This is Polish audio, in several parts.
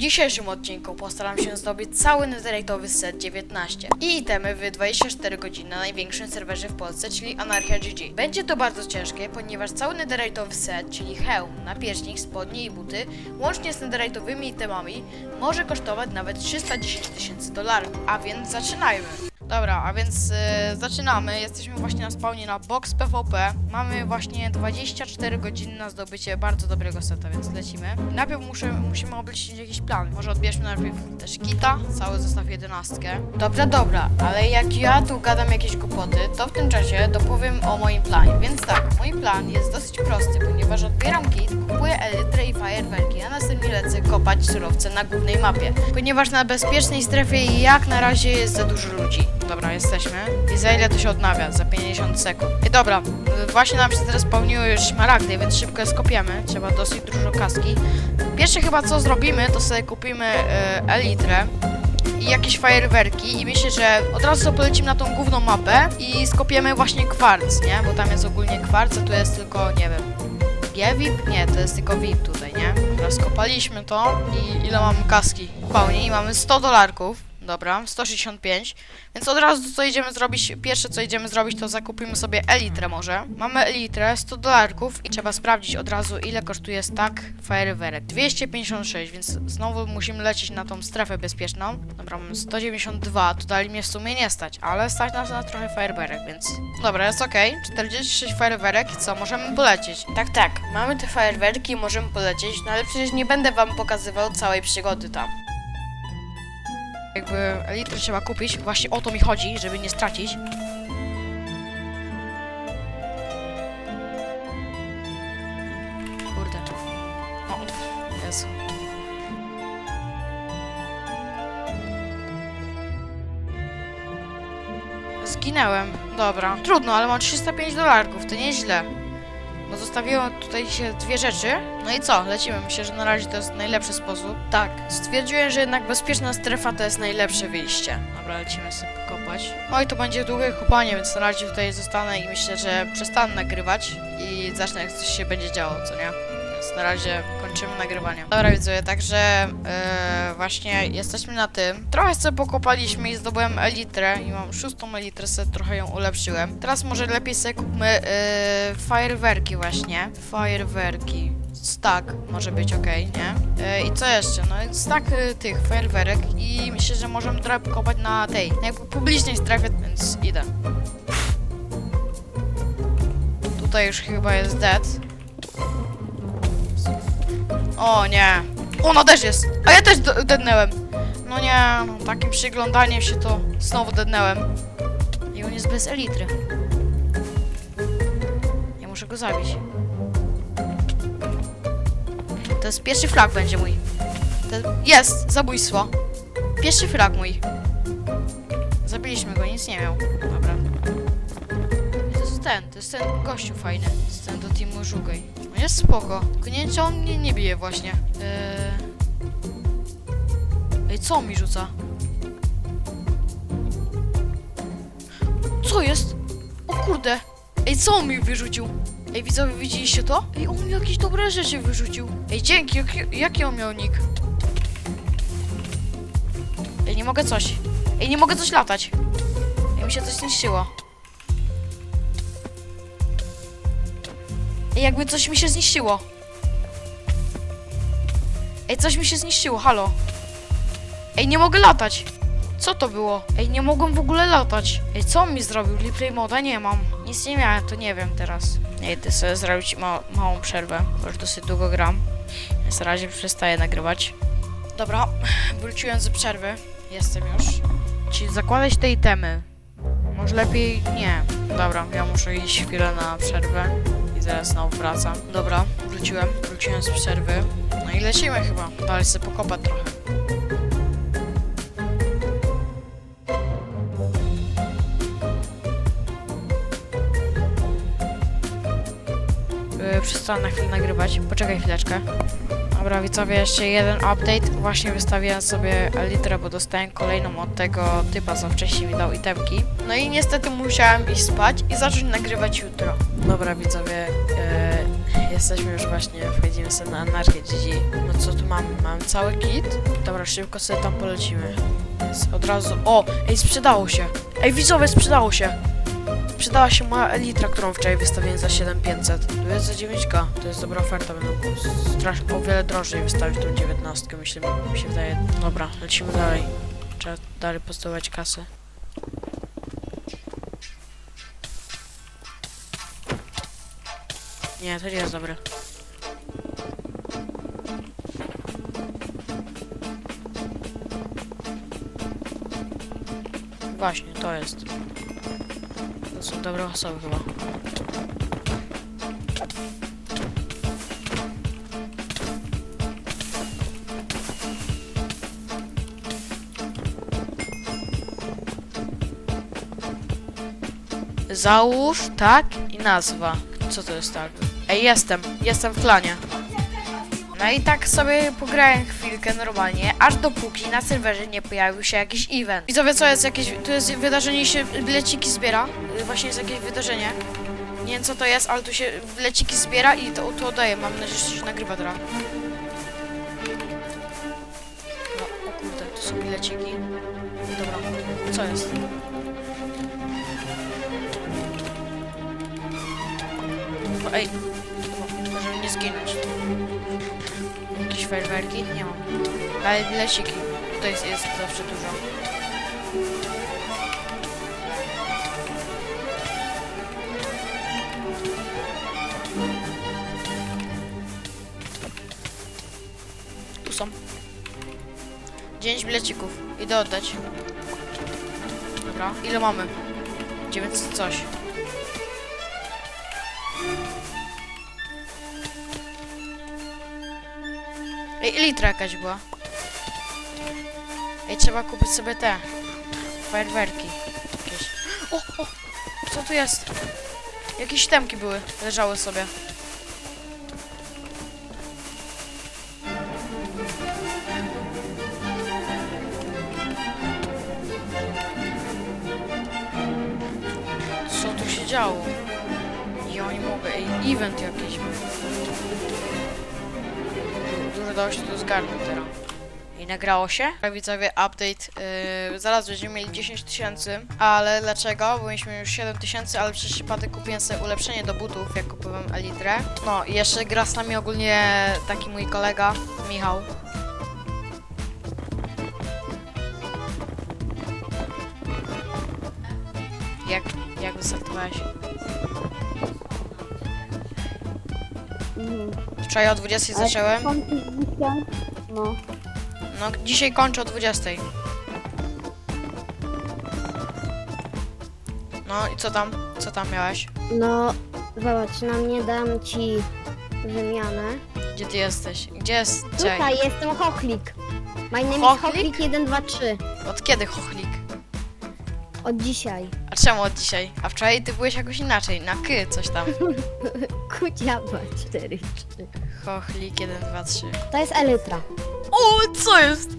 dzisiejszym odcinku postaram się zdobyć cały netherite'owy set 19 i itemy w 24 godziny na największym serwerze w Polsce, czyli Anarchia GG. Będzie to bardzo ciężkie, ponieważ cały netherite'owy set, czyli hełm, napierśnik, spodnie i buty, łącznie z netherite'owymi itemami, może kosztować nawet 310 tysięcy dolarów. A więc zaczynajmy! Dobra, a więc e, zaczynamy. Jesteśmy właśnie na spawnie na Box PvP. Mamy właśnie 24 godziny na zdobycie bardzo dobrego seta, więc lecimy. Najpierw muszę, musimy obliczyć jakiś plan. Może odbierzmy najpierw też kita, cały zestaw 11. Dobra, dobra, ale jak ja tu gadam jakieś głupoty, to w tym czasie dopowiem o moim planie. Więc tak, mój plan jest dosyć prosty, ponieważ odbieram kit, kupuję elytrę i fajerwerki, a następnie lecę kopać surowce na głównej mapie. Ponieważ na bezpiecznej strefie jak na razie jest za dużo ludzi. Dobra, jesteśmy. I za ile to się odnawia? Za 50 sekund. I dobra, właśnie nam się teraz spełniły już szmaragdy, więc szybko je skopiemy. Trzeba dosyć dużo kaski. Pierwsze chyba co zrobimy, to sobie kupimy y, elitrę i jakieś fajerwerki i myślę, że od razu polecimy na tą główną mapę i skopiemy właśnie kwarc, nie? Bo tam jest ogólnie kwarc, a tu jest tylko, nie wiem, G-VIP? Nie, to jest tylko VIP tutaj, nie? Dobra, skopaliśmy to i ile mamy kaski? Pełni i mamy 100 dolarków. Dobra, 165. Więc od razu co idziemy zrobić, pierwsze co idziemy zrobić to zakupimy sobie elitrę może. Mamy elitrę, 100 dolarków i trzeba sprawdzić od razu ile kosztuje stack fajerwerek. 256, więc znowu musimy lecieć na tą strefę bezpieczną. Dobra, mamy 192, to dali mnie w sumie nie stać, ale stać nas na trochę fajerwerek, więc... Dobra, jest ok. 46 fajerwerek i co, możemy polecieć. Tak, tak, mamy te fajerwerki, możemy polecieć, no ale przecież nie będę wam pokazywał całej przygody tam. Jakby elitry trzeba kupić, właśnie o to mi chodzi, żeby nie stracić. Kurde. O. Zginęłem. Dobra. Trudno, ale mam 305 dolarków, to nieźle. Bo zostawiłem tutaj się dwie rzeczy. No i co? Lecimy. Myślę, że na razie to jest najlepszy sposób. Tak, stwierdziłem, że jednak bezpieczna strefa to jest najlepsze wyjście. Dobra, lecimy sobie kopać. Oj, to będzie długie kopanie, więc na razie tutaj zostanę i myślę, że przestanę nagrywać i zacznę jak coś się będzie działo, co nie? Na razie kończymy nagrywanie. Dobra, widzowie, także e, właśnie jesteśmy na tym. Trochę sobie pokopaliśmy i zdobyłem elitrę i mam szóstą elitrę, sobie trochę ją ulepszyłem. Teraz może lepiej sobie kupmy e, fajerwerki właśnie. Fajerwerki. Stack może być ok, nie? E, I co jeszcze? No stack e, tych fajerwerek i myślę, że możemy trochę pokopać na tej, jakby publicznej strefie, więc idę. Tutaj już chyba jest dead. O nie. Ona też jest. A ja też dednęłem. No nie, no, takim przyglądaniem się to znowu dednęłem. I on jest bez elitry. Ja muszę go zabić. To jest pierwszy flag będzie mój. Jest zabójstwo. Pierwszy flag mój. Zabiliśmy go, nic nie miał. Dobra. To jest ten, to jest ten gościu fajny. To jest ten do teamu Żugaj. Jest spoko. Czy on mnie nie bije właśnie. Eee... Ej, co on mi rzuca? Co jest? O kurde! Ej, co on mi wyrzucił? Ej, widzowie, widzieliście to? Ej, on mi jakieś dobre rzeczy wyrzucił. Ej, dzięki, jaki, jaki on miał nick? Ej, nie mogę coś. Ej, nie mogę coś latać. Ej, mi się coś zniszczyło. Jakby coś mi się zniszczyło. Ej, coś mi się zniszczyło, halo. Ej, nie mogę latać. Co to było? Ej, nie mogłem w ogóle latać. Ej, co on mi zrobił? Replay moda nie mam. Nic nie miałem, to nie wiem teraz. Nie, idę sobie zrobić ma małą przerwę, bo już dosyć długo gram. Więc na razie przestaję nagrywać. Dobra, wróciłem z przerwy. Jestem już. Czyli zakładać te itemy. Może lepiej nie. Dobra, ja muszę iść chwilę na przerwę i zaraz znowu wracam. Dobra, wróciłem, wróciłem z przerwy. No i lecimy chyba. Dalej sobie pokopać trochę. Yy, Przestanę na chwilę nagrywać. Poczekaj chwileczkę. Dobra, widzowie, jeszcze jeden update. Właśnie wystawiłem sobie litrę, bo dostałem kolejną od tego typa, co wcześniej mi dał itemki. No i niestety musiałem iść spać i zacząć nagrywać jutro. Dobra, widzowie, e, jesteśmy już właśnie, wchodzimy sobie na anarchię GG. No co tu mamy? Mamy cały kit. Dobra, szybko sobie tam polecimy. Jest od razu... O! Ej, sprzedało się! Ej, widzowie, sprzedało się! Sprzedała się moja Elitra, którą wczoraj wystawiłem za 7500. Tu jest za 9k. To jest dobra oferta, będą strasz- o wiele drożej wystawić tą 19, myślę, mi się wydaje. Dobra, lecimy dalej. Trzeba dalej postawiać kasę. Nie, to nie jest dobre. Właśnie, to jest. Są dobre osoby chyba. Załóż, tak i nazwa. Co to jest tak? Ej, jestem, jestem w klanie. No i tak sobie pograłem chwilkę normalnie, aż dopóki na serwerze nie pojawił się jakiś event. Widzowie, co jest jakieś, tu jest wydarzenie i się bileciki zbiera, Y, właśnie jest jakieś wydarzenie. Nie wiem co to jest, ale tu się bileciki zbiera i to, to daje, mam nadzieję, że się nagrywa teraz. No, o kurde, tu są bileciki. Dobra, co jest? Ej, może nie zginąć. Fajerwerki? Nie mam. Ale bileciki. Tutaj jest, jest zawsze dużo. Tu są. 9 bilecików. Idę oddać. Dobra. Ile mamy? 900 coś. Ej, litra jakaś była. Ej, trzeba kupić sobie te fajerwerki. Jakieś. O, o! Co tu jest? Jakieś temki były, leżały sobie. Co tu się działo? Ja nie mogę. Event jakiś był. Dużo dało się tu zgarnąć teraz. I nagrało się. Widzowie, update. Yy, zaraz będziemy mieli 10 tysięcy. Ale dlaczego? Bo mieliśmy już 7 tysięcy, ale przez przypadek kupiłem sobie ulepszenie do butów, jak kupowałem Elitrę. No i jeszcze gra z nami ogólnie taki mój kolega, Michał. Jak, jak wystartowałeś? Mhm. Wczoraj o 20 Ale zacząłem. dzisiaj? No. No, dzisiaj kończę o 20. No i co tam? Co tam miałeś? No, zobacz, na mnie dam ci wymianę. Gdzie ty jesteś? Gdzie jest. Tutaj jestem Hochlik. My name is Hochlik? Hochlik 123. Od kiedy chochlik? Od dzisiaj. A czemu od dzisiaj? A wczoraj ty byłeś jakoś inaczej, na ky coś tam. Kuciaba 4 3. Chochlik 1, 2, 3. To jest Elytra. O, co jest?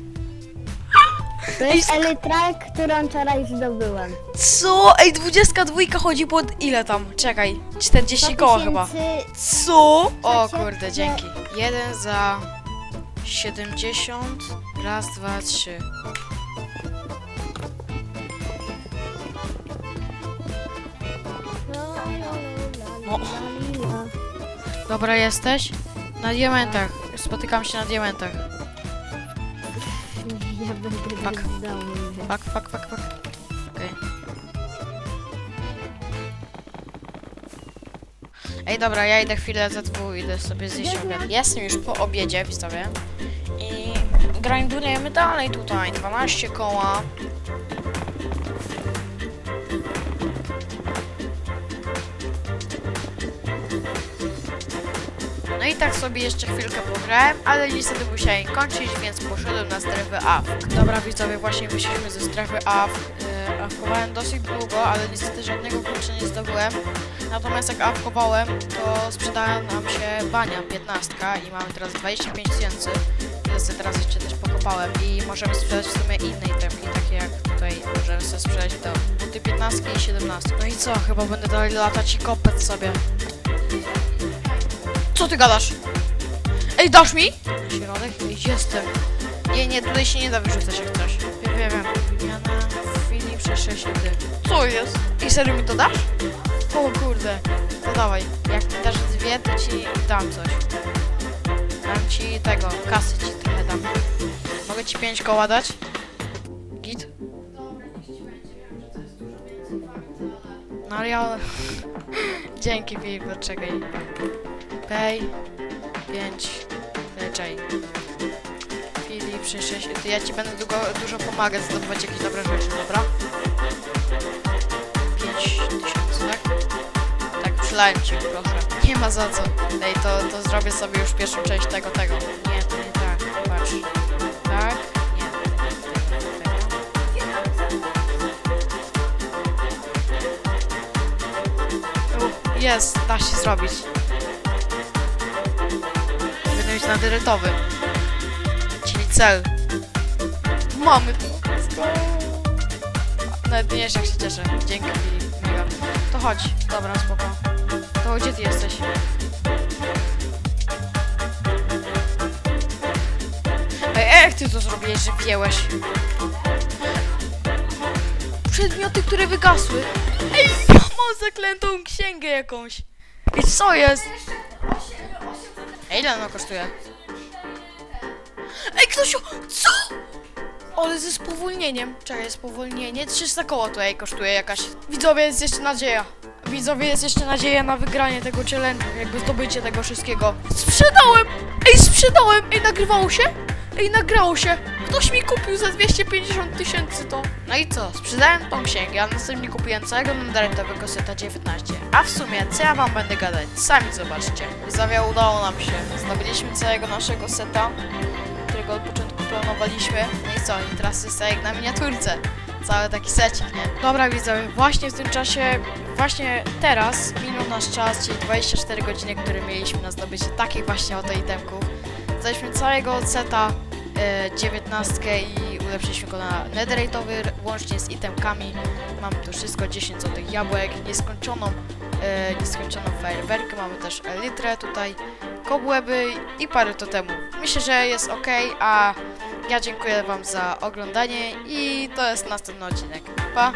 To jest Elytra, którą wczoraj zdobyłem. Co? Ej, 22 chodzi pod ile tam? Czekaj, 40 100 koła chyba. Co? O kurde, dzięki. Jeden za 70. Raz, dwa, trzy. Dobra, jesteś? Na diamentach. Spotykam się na diamentach. Ja będę domu. Fak, fak, fak, fak. Okej. Ej, dobra, ja idę chwilę za dwóch, idę sobie zjeść obiad. Jestem już po obiedzie, widzowie. I grindujemy dalej tutaj. 12 koła. Tak sobie jeszcze chwilkę pograłem, ale niestety musiałem kończyć, więc poszedłem na strefę AF. Dobra widzowie, właśnie wyszliśmy ze strefy AF. Yy, awkowałem dosyć długo, ale niestety żadnego klucza nie zdobyłem. Natomiast jak awkowałem, to sprzedała nam się bania 15 i mamy teraz 25 tysięcy. Sobie teraz jeszcze też pokopałem i możemy sprzedać w sumie inne itemki, takie jak tutaj możemy sobie sprzedać to buty 15 i 17. No i co, chyba będę dalej latać i kopać sobie. Co ty gadasz? Ej, dasz mi? Środek? Jestem. Nie, nie, tutaj się nie da wyrzucać jak coś. Wiem, wiem, wiem. Wymiana Filip 667. Co jest? I serio mi to dasz? O kurde. To dawaj. Jak mi dasz dwie, to ci dam coś. Dam ci tego, kasy ci trochę dam. Mogę ci pięć koła dać? Git? No ale ja... Dzięki Filip, czekaj. Pay. 5. Leczaj. Filip 66. To ja ci będę długo, dużo pomagać zdobywać jakieś dobre rzeczy, dobra? 5000, tak? Tak, przylałem ci, proszę. Nie ma za co. Ej, to, to zrobię sobie już pierwszą część tego, tego. Nie, nie tak. Patrz. Tak? Nie. U, Jest, da się zrobić. Nadyretowy. Czyli cel. Mamy to. Let's go. Nawet nie jak się cieszę. Dzięki. Mega. To chodź. Dobra, spoko. To gdzie ty jesteś? Ej, jak ty to zrobiłeś, że wzięłeś? Przedmioty, które wygasły. Ej, mam zaklętą księgę jakąś. I co jest? Ile ona kosztuje? Ej, Ktoś, co? Ale ze spowolnieniem. Czekaj, spowolnienie. 300 koło to jej kosztuje jakaś. Widzowie, jest jeszcze nadzieja. Widzowie, jest jeszcze nadzieja na wygranie tego challenge'u, jakby zdobycie tego wszystkiego. Sprzedałem! Ej, sprzedałem! Ej, nagrywało się? Ej, nagrało się! Ktoś mi kupił za 250 tysięcy to. No i co? Sprzedałem tą księgę, a następnie kupiłem całego mandarynowego seta 19. A w sumie, co ja wam będę gadać? Sami zobaczcie. Widzowie, udało nam się. Zdobyliśmy całego naszego seta, którego od początku planowaliśmy. No i co? I teraz jest tak jak na miniaturce. Cały taki secik, nie? Dobra widzowie, właśnie w tym czasie, właśnie teraz minął nasz czas, czyli 24 godziny, które mieliśmy na zdobycie takich właśnie oto itemków. Zdaliśmy całego seta e, 19 i ulepszyliśmy go na netherite'owy, r- łącznie z itemkami. Mamy tu wszystko, 10 złotych jabłek, nieskończoną, e, nieskończoną fajerwerkę, mamy też elitrę tutaj, kobłęby i parę totemów. Myślę, że jest ok, a ja dziękuję wam za oglądanie i to jest następny odcinek. Pa!